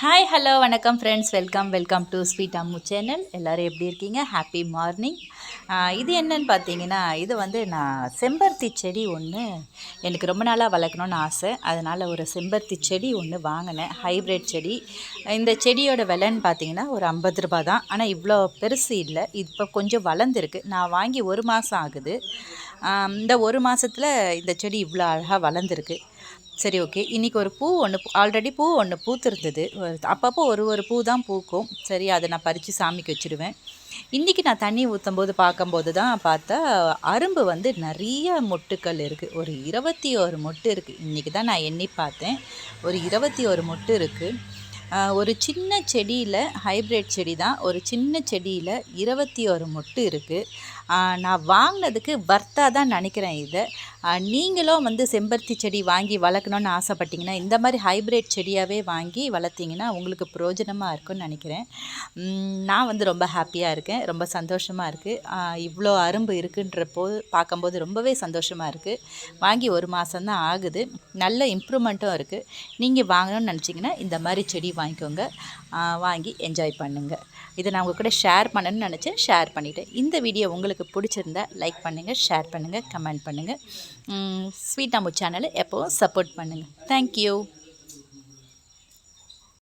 Hi hello வணக்கம் friends welcome welcome to sweet Ammu channel எல்லோரும் எப்படி இருக்கீங்க? ஹாப்பி மார்னிங் இது என்னன்னு பார்த்தீங்கன்னா இது வந்து நான் செம்பருத்தி செடி ஒன்று எனக்கு ரொம்ப நாளாக வளர்க்கணுன்னு ஆசை. அதனால் ஒரு செம்பருத்தி செடி ஒன்று வாங்கினேன். ஹைப்ரிட் செடி. இந்த செடியோட விலைன்னு பார்த்தீங்கன்னா ஒரு ஐம்பது ரூபா தான். ஆனால் இவ்வளோ பெருசு இல்லை. இப்போ கொஞ்சம் வளர்ந்துருக்கு. நான் வாங்கி ஒரு மாதம் ஆகுது. இந்த ஒரு மாதத்தில் இந்த செடி இவ்வளோ அழகாக வளர்ந்துருக்கு. சரி ஓகே இன்றைக்கி ஒரு பூ ஒன்று ஆல்ரெடி பூ ஒன்று பூத்திருந்தது. அப்பப்போ ஒரு ஒரு பூ தான் பூக்கும். சரி அதை நான் பறித்து சாமிக்கு வச்சுருவேன் இன்றைக்கி நான் தண்ணி ஊற்றும் போது பார்க்கும்போது தான் பார்த்தா அரும்பு வந்து நிறைய மொட்டுக்கள் இருக்குது ஒரு இருபத்தி ஒரு மொட்டு இருக்குது இன்றைக்கி தான் நான் எண்ணி பார்த்தேன். ஒரு இருபத்தி ஒரு மொட்டு இருக்குது ஒரு சின்ன செடியில் ஹைப்ரிட் செடி தான் ஒரு சின்ன செடியில் இருபத்தி ஒரு மொட்டு இருக்குது நான் வாங்கினதுக்கு வர்த்தா தான் நினைக்கிறேன் இதை. நீங்களும் வந்து செம்பருத்தி செடி வாங்கி வளர்க்கணுன்னு ஆசைப்பட்டீங்கன்னா இந்த மாதிரி ஹைப்ரிட் செடியாகவே வாங்கி வளர்த்தீங்கன்னா உங்களுக்கு பிரயோஜனமாக இருக்கும்னு நினைக்கிறேன். நான் வந்து ரொம்ப ஹாப்பியாக இருக்கேன். ரொம்ப சந்தோஷமாக இருக்குது இவ்வளோ அரும்பு இருக்குன்றப்போ பார்க்கும்போது ரொம்பவே சந்தோஷமாக இருக்குது வாங்கி ஒரு மாதம் தான் ஆகுது. நல்ல இம்ப்ரூவ்மெண்ட்டும் இருக்குது நீங்கள் வாங்கணும்னு நினச்சிங்கன்னா இந்த மாதிரி செடி வாங்கிக்கோங்க. வாங்கி என்ஜாய் பண்ணுங்கள் இதை நான் உங்கள் கூட ஷேர் பண்ணணும்னு நினச்சேன். ஷேர் பண்ணிவிட்டேன் இந்த வீடியோ உங்களுக்கு பிடிச்சிருந்தா லைக் பண்ணுங்கள் ஷேர் பண்ணுங்கள் கமெண்ட் பண்ணுங்கள் ஸ்வீட் அம்மு சேனலை எப்போவும் சப்போர்ட் பண்ணுங்கள் தேங்க்யூ